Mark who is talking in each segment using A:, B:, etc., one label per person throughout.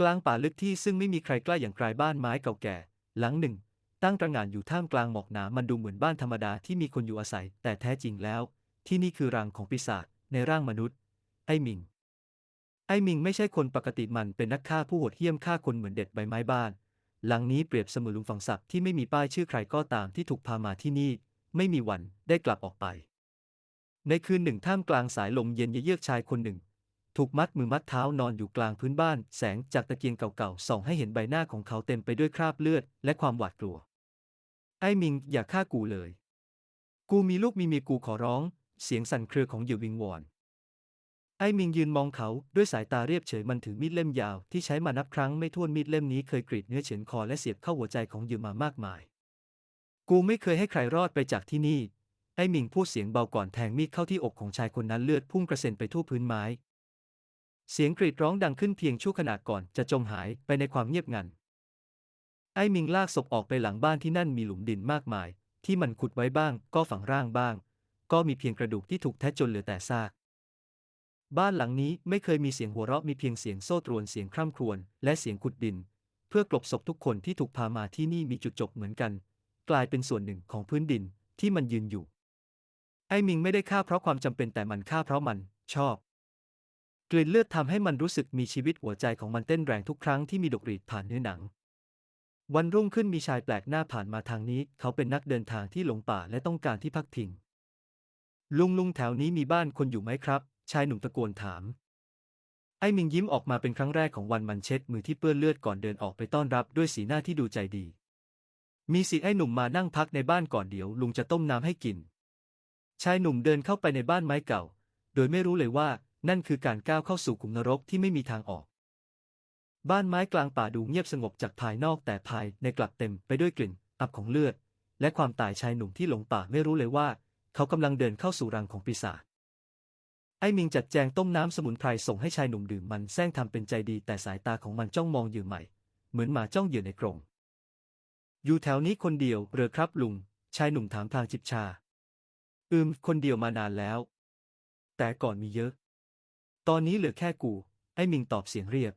A: กลางป่าลึกที่ซึ่งไม่มีใครกล้าอย่างไกลบ้านไม้เก่าแก่ หลังหนึ่ง ตั้งตระหง่านอยู่ท่ามกลางหมอกหนามันดูเหมือนบ้านธรรมดาที่มีคนอยู่อาศัย แต่แท้จริงแล้ว ที่นี่คือรังของปีศาจในร่างมนุษย์ ไอ้มิง ไอ้มิงไม่ใช่คนปกติมันเป็นนักฆ่าผู้โหดเหี้ยมฆ่าคนเหมือนเด็ดใบไม้บ้าน หลังนี้เปรียบเสมือนลุมฝังศพที่ไม่มีป้ายชื่อใครก็ตามที่ถูกพามาที่นี่ ไม่มีวันได้กลับออกไป ในคืนหนึ่งท่ามกลางสายลมเย็นเยือกชายคนหนึ่ง ถูกมัดมือมัดเท้านอนอยู่กลางพื้นบ้าน แสงจากตะเกียงเก่าๆส่องให้เห็นใบหน้าของเขาเต็มไปด้วยคราบเลือด และความหวาดกลัว ไอ้มิงอย่าฆ่ากูเลย กูมีลูกมีเมียกูขอร้อง เสียงสั่นเครือของเหยื่อวิงวอนไอ้มิงยืนมองเขาด้วยสายตาเรียบเฉยมันถือมีดเล่มยาวที่ใช้มานับครั้งไม่ถ้วนมีดเล่มนี้เคยกรีดเนื้อเฉือนคอและเสียบเข้าหัวใจของเหยื่อมามากมาย กูไม่เคยให้ใครรอดไปจากที่นี่ ไอ้มิงพูดเสียงเบาก่อนแทงมีดเข้าที่อกของชายคนนั้นเลือดพุ่งกระเซ็นไปทั่วพื้นไม้ เสียงกรีดร้องดังขึ้นเพียงชั่วขณะก่อนจะจมหายไปในความเงียบงัน ไอ้มิงลากศพออกไปหลังบ้านที่นั่นมีหลุมดินมากมาย ที่มันขุดไว้บ้าง ก็ฝังร่างบ้าง ก็มีเพียงกระดูกที่ถูกแทะจนเหลือแต่ซาก บ้านหลังนี้ไม่เคยมีเสียงหัวเราะมีเพียงเสียงโซ่ตรวนเสียงคร่ำครวญและเสียงขุดดิน เพื่อกลบศพทุกคนที่ถูกพามาที่นี่มีจุดจบเหมือนกัน กลายเป็นส่วนหนึ่งของพื้นดินที่มันยืนอยู่ ไอ้มิงไม่ได้ฆ่าเพราะความจำเป็นแต่มันฆ่าเพราะมันชอบ กลิ่นเลือดทำให้มันรู้สึกมีชีวิตหัวใจของมันเต้นแรงทุกครั้งที่มีดกรีดผ่านเนื้อหนัง วันรุ่งขึ้นมีชายแปลกหน้าผ่านมาทางนี้ เขาเป็นนักเดินทางที่หลงป่าและต้องการที่พักพิง ลุงลุงแถวนี้มีบ้านคนอยู่ไหมครับ ชายหนุ่มตะโกนถาม ไอ้มิงยิ้มออกมาเป็นครั้งแรกของวันมันเช็ดมือที่เปื้อนเลือดก่อนเดินออกไปต้อนรับด้วยสีหน้าที่ดูใจดี มีสิไอ้หนุ่มมานั่งพักในบ้านก่อนเดี๋ยว ลุงจะต้มน้ำให้กิน ชายหนุ่มเดินเข้าไปในบ้านไม้เก่า โดยไม่รู้เลยว่านั่นคือการก้าวเข้าสู่ขุมนรกที่ไม่มีทางออก บ้านไม้กลางป่าดูเงียบสงบจากภายนอกแต่ภายในกลับเต็มไปด้วยกลิ่น อับของเลือด และความตายชายหนุ่มที่หลงป่าไม่รู้เลยว่า เขากำลังเดินเข้าสู่รังของปีศาจไอ้มิงจัดแจงต้มน้ำสมุนไพรส่งให้ชายหนุ่มดื่มมันแซงทำเป็นใจดีแต่สายตาของมันจ้องมองเหยื่ใหม่ เหมือนหมาจ้องเหยื่อในกรงอยู่แถวนี้คนเดียวเรือครับลุง ชายหนุ่มถามพลางจิบชา อืม คนเดียวมานานแล้ว แต่ก่อนมีเยอะ ตอนนี้เหลือแค่กู ไอ้มิงตอบเสียงเรียบ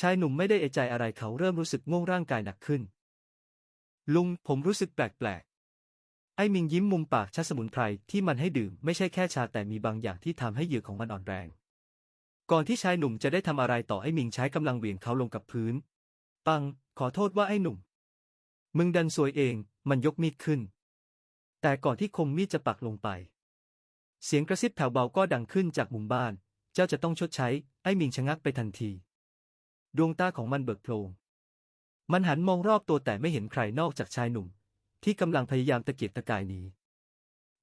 A: ชายหนุ่มไม่ได้เอะใจอะไรเขาเริ่มรู้สึกง่วงร่างกายหนักขึ้น ลุงผมรู้สึกแปลกๆ ไอ้มิงยิ้มมุมปากชัดสมุนไพรที่มันให้ดื่มไม่ใช่แค่ชาแต่มีบางอย่างที่ทำให้เหยื่อของมันอ่อนแรง ก่อนที่ชายหนุ่มจะได้ทำอะไรต่อไอ้มิงใช้กำลังเหวี่ยงเขาลงกับพื้น ปัง ขอโทษว่าไอ้หนุ่ม มึงดันซวยเอง มันยกมีดขึ้น แต่ก่อนที่คมมีดจะปักลงไป เสียงกระซิบแผ่วเบาก็ดังขึ้นจากมุมบ้าน เจ้าจะต้องชดใช้ ไอ้มิงชะงักไปทันที ดวงตาของมันเบิกโพลงมันหันมองรอบตัวแต่ไม่เห็นใครนอกจากชายหนุ่ม ที่กำลังพยายามตะเกียกตะกายหนี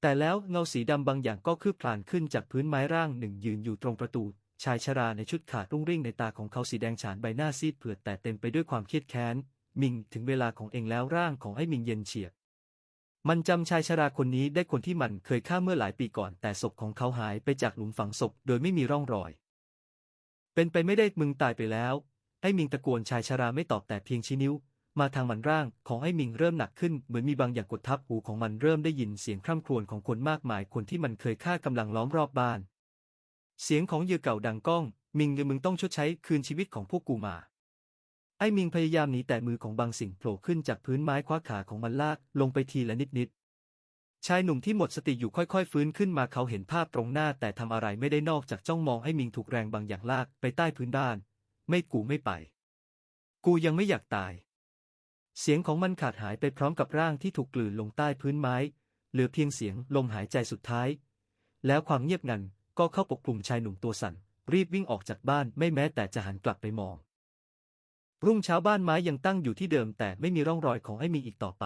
A: แต่แล้วเงาสีดำบางอย่างก็คืบคลานขึ้นจากพื้นไม้ร่างหนึ่งยืนอยู่ตรงประตู ชายชราในชุดขาดรุ่งริ่งในตาของเขาสีแดงฉานใบหน้าซีดเผือดแต่เต็มไปด้วยความเครียดแค้นมิงถึงเวลาของเองแล้วร่างของไอ้มิงเย็นเฉียบ มันจำชายชราคนนี้ได้คนที่มันเคยฆ่าเมื่อหลายปีก่อน แต่ศพของเขาหายไปจากหลุมฝังศพโดยไม่มีร่องรอย เป็นไปไม่ได้มึงตายไปแล้ว ไอ้มิงตะโกนชายชราไม่ตอบแต่เพียงชี้นิ้ว มาทางมันร่างของไอ้มิงเริ่มหนักขึ้นเหมือนมีบางอย่างกดทับหูของมันเริ่มได้ยินเสียงคร่ำครวญของคนมากมายคนที่มันเคยฆ่ากำลังล้อมรอบบ้าน เสียงของเหยื่อเก่าดังก้อง มิงเดี๋ยวมึงต้องชดใช้คืนชีวิตของพวกกูมา ไอ้มิงพยายามหนีแต่มือของบางสิ่งโผล่ขึ้นจากพื้นไม้คว้าขาของมันลากลงไปทีละนิดนิดๆชายหนุ่มที่หมดสติอยู่ค่อยๆ ฟื้นขึ้นมาเขาเห็นภาพตรงหน้าแต่ทำอะไรไม่ได้นอกจากจ้องมองไอ้มิงถูกแรงบางอย่างลากไปใต้พื้นบ้าน ไม่กูไม่ไป กูยังไม่อยากตาย เสียงของมันขาดหายไปพร้อมกับร่างที่ถูกกลืนลงใต้พื้นไม้ เหลือเพียงเสียงลมหายใจสุดท้าย แล้วความเงียบงันก็เข้าปกคลุมชายหนุ่มตัวสั่นรีบวิ่งออกจากบ้านไม่แม้แต่จะหันกลับไปมอง รุ่งเช้าบ้านไม้ยังตั้งอยู่ที่เดิมแต่ไม่มีร่องรอยของไอ้มิงอีกต่อไป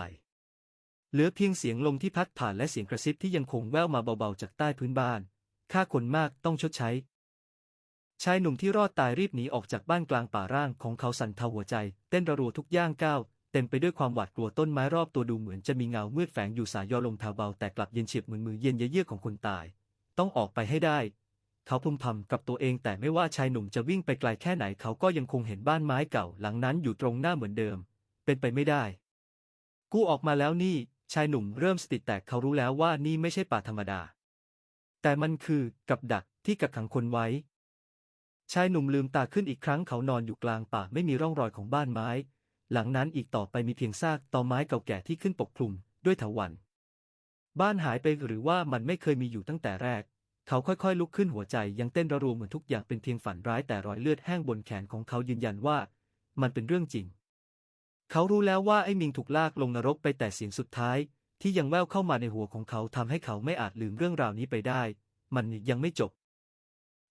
A: เหลือเพียงเสียงลมที่พัดผ่านและเสียงกระซิบที่ยังคงแว่วมาเบาๆจากใต้พื้นบ้านฆ่าคนมากต้องชดใช้ ชายหนุ่มที่รอดตายรีบหนีออกจากบ้านกลางป่าร่างของเขาสั่นเทาหัวใจ เต้นระรัวทุกย่างก้าวเต็มไปด้วยความหวาดกลัวต้นไม้รอบตัวดูเหมือนจะมีเงามืดแฝงอยู่สายยอลมเทาเบาแต่กลับเย็นเฉียบเหมือนมือเย็นเยือกของคนตาย ต้องออกไปให้ได้ เขาพึมพำกับตัวเองแต่ไม่ว่าชายหนุ่มจะวิ่งไปไกลแค่ไหนเขาก็ยังคงเห็นบ้านไม้เก่าหลังนั้นอยู่ตรงหน้าเหมือนเดิม เป็นไปไม่ได้ กูออกมาแล้วนี่ ชายหนุ่มเริ่มสติแตกเขารู้แล้วว่านี่ไม่ใช่ป่าธรรมดา แต่มันคือกับดักที่กักขังคนไว้ ชายหนุ่มลืมตาขึ้นอีกครั้งเขานอนอยู่กลางป่าไม่มีร่องรอยของบ้านไม้ หลังนั้นอีกต่อไปมีเพียงซากตอไม้เก่าแก่ที่ขึ้นปกคลุมด้วยเถาวัลย์บ้านหายไปหรือว่ามันไม่เคยมีอยู่ตั้งแต่แรก เขาค่อยๆ ลุกขึ้นหัวใจยังเต้นระรัวเหมือนทุกอย่างเป็นเพียงฝันร้ายแต่รอยเลือดแห้งบนแขนของเขายืนยันว่า มันเป็นเรื่องจริง เขารู้แล้วว่าไอ้มิงถูกลากลงนรกไปแต่เสียงสุดท้าย ที่ยังแว่วเข้ามาในหัวของเขาทำให้เขาไม่อาจลืมเรื่องราวนี้ไปได้ มันยังไม่จบ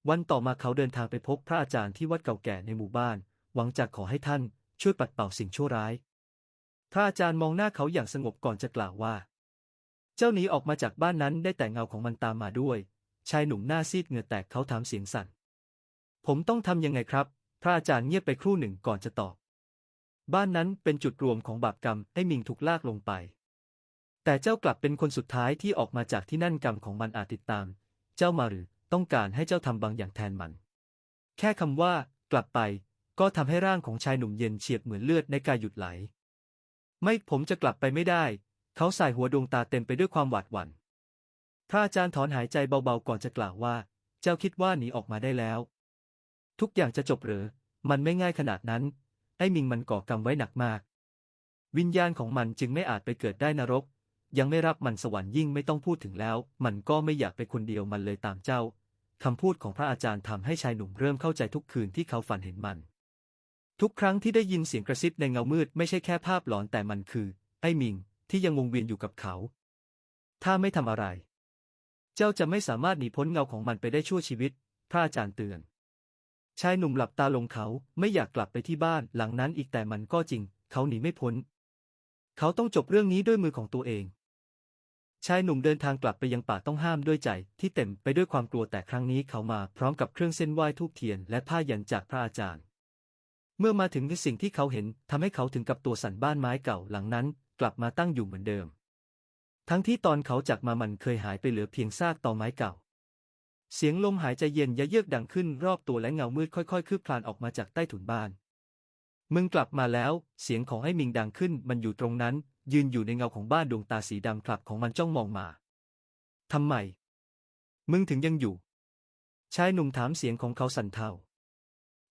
A: วันต่อมาเขาเดินทางไปพบพระอาจารย์ที่วัดเก่าแก่ในหมู่บ้าน หวังจะขอให้ท่านช่วยปัดเป่าสิ่งชั่วร้าย พระอาจารย์มองหน้าเขาอย่างสงบก่อนจะกล่าวว่า เจ้าหนีออกมาจากบ้านนั้นได้แต่เงาของมันตามมาด้วย ชายหนุ่มหน้าซีดเหงื่อแตกเขาถามเสียงสั่น ผมต้องทำยังไงครับ พระอาจารย์เงียบไปครู่หนึ่งก่อนจะตอบ บ้านนั้นเป็นจุดรวมของบาปกรรมไอ้มิงถูกลากลงไป แต่เจ้ากลับเป็นคนสุดท้ายที่ออกมาจากที่นั่นกรรมของมันอาจติดตาม เจ้ามาหรือต้องการให้เจ้าทำบางอย่างแทนมัน แค่คำว่า กลับไป ก็ทำให้ร่างของชายหนุ่มเย็นเฉียบเหมือนเลือดในกายหยุดไหล ไม่ผมจะกลับไปไม่ได้ เขาสายหัวดวงตาเต็มไปด้วยความหวาดหวัน่น พระอาจารย์ถอนหายใจเบาๆก่อนจะกล่าวว่า เจ้าคิดว่าหนีออกมาได้แล้ว ทุกอย่างจะจบหรือ มันไม่ง่ายขนาดนั้น ไอ้มิงมันก่อกรรมไว้หนักมาก วิญญาณของมันจึงไม่อาจไปเกิดได้นรก ยังไม่รับมันสวรรค์ยิ่งไม่ต้องพูดถึงแล้ว มันก็ไม่อยากไปคนเดียวมันเลยตามเจ้าคำพูดของพระอาจารย์ทำให้ชายหนุ่มเริ่มเข้าใจทุกคืนที่เขาฝันเห็นมัน ทุกครั้งที่ได้ยินเสียงกระซิบในเงามืดไม่ใช่แค่ภาพหลอนแต่มันคือ ไอ้มิงที่ยังวงเวียนอยู่กับเขา ถ้าไม่ทำอะไร เจ้าจะไม่สามารถหนีพ้นเงาของมันไปได้ชั่วชีวิต พระอาจารย์เตือน ชายหนุ่มหลับตาลงเขาไม่อยากกลับไปที่บ้านหลังนั้นอีกแต่มันก็จริง เขาหนีไม่พ้น เขาต้องจบเรื่องนี้ด้วยมือของตัวเอง ชายหนุ่มเดินทางกลับไปยังป่าต้องห้ามด้วยใจที่เต็มไปด้วยความกลัวแต่ครั้งนี้เขามาพร้อมกับเครื่องเส้นไหว้ทูบเทียนและผ้ายันจากพระอาจารย์ เมื่อมาถึงสิ่งที่เขาเห็นทำให้เขาถึงกับตัวสั่นบ้านไม้เก่าหลังนั้น กลับมาตั้งอยู่เหมือนเดิม ทั้งที่ตอนเขาจากมามันเคยหายไปเหลือเพียงซากตอไม้เก่า เสียงลมหายใจเย็นยะเยือกดังขึ้นรอบตัวและเงามืดค่อยๆ คืบคลานออกมาจากใต้ถุนบ้าน มึงกลับมาแล้ว เสียงของไอ้มิงดังขึ้น มันอยู่ตรงนั้น ยืนอยู่ในเงาของบ้านดวงตาสีดำคลับของมันจ้องมองมาทำไม มึงถึงยังอยู่ ชายหนุ่มถามเสียงของเขาสั่นเทา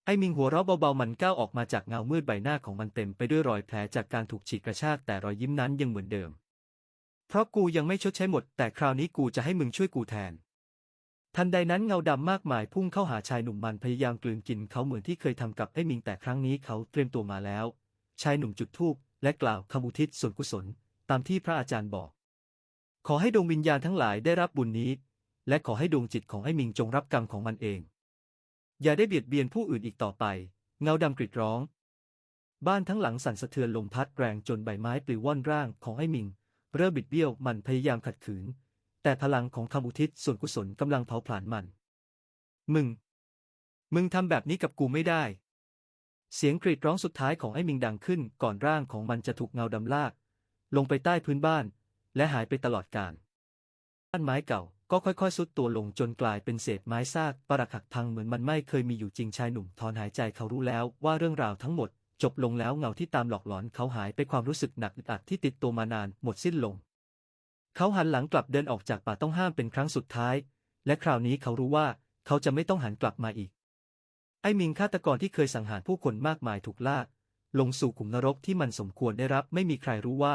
A: ไอ้มิงหัวเราะเบาๆมันก้าวออกมาจากเงามืดใบหน้าของมันเต็มไปด้วยรอยแผลจากการถูกฉีกกระชากแต่รอยยิ้มนั้นยังเหมือนเดิม เพราะกูยังไม่ชดใช้หมด แต่คราวนี้กูจะให้มึงช่วยกูแทน ทันใดนั้นเงาดำมากมายพุ่งเข้าหาชายหนุ่มมันพยายามกลืนกินเขาเหมือนที่เคยทำกับไอ้มิงแต่ครั้งนี้เขาเตรียมตัวมาแล้ว ชายหนุ่มจุดธูปและกล่าวคำอุทิศส่วนกุศล ตามที่พระอาจารย์บอก ขอให้ดวงวิญญาณทั้งหลายได้รับบุญนี้ และขอให้ดวงจิตของไอ้มิงจงรับกรรมของมันเอง อย่าได้เบียดเบียนผู้อื่นอีกต่อไป เงาดำกรีดร้อง บ้านทั้งหลังสั่นสะเทือนลมพัดแรงจนใบไม้ปลิวว่อนร่างของไอ้มิง เริ่มบิดเบี้ยวมันพยายามขัดขืน แต่พลังของคำอุทิศส่วนกุศลกำลังเผาผลาญมัน มึง มึงทำแบบนี้กับกูไม่ได้ เสียงกรีดร้องสุดท้ายของไอ้มิงดังขึ้นก่อนร่างของมันจะถูกเงาดำลาก ลงไปใต้พื้นบ้าน และหายไปตลอดกาลบ้านไม้เก่าก็ค่อยๆซุดตัวลงจนกลายเป็นเศษไม้ซากปรักหักพังเหมือนมันไม่เคยมีอยู่จริงชายหนุ่มถอนหายใจเขารู้แล้วว่าเรื่องราวทั้งหมด จบลงแล้วเงาที่ตามหลอกหลอนเขาหายไปความรู้สึกหนักอึดอัดที่ติดตัวมานานหมดสิ้นลง เขาหันหลังกลับเดินออกจากป่าต้องห้ามเป็นครั้งสุดท้าย และคราวนี้เขารู้ว่าเขาจะไม่ต้องหันกลับมาอีก ไอ้มิงฆาตกรที่เคยสังหารผู้คนมากมายถูกลากลงสู่ขุมนรกที่มันสมควรได้รับ ไม่มีใครรู้ว่า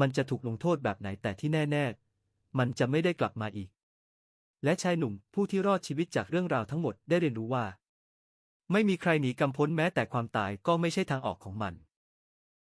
A: มันจะถูกลงโทษแบบไหนแต่ที่แน่ๆ มันจะไม่ได้กลับมาอีก และชายหนุ่มผู้ที่รอดชีวิตจากเรื่องราวทั้งหมดได้เรียนรู้ว่า ไม่มีใครหนีกำพ้นแม้แต่ความตายก็ไม่ใช่ทางออกของมัน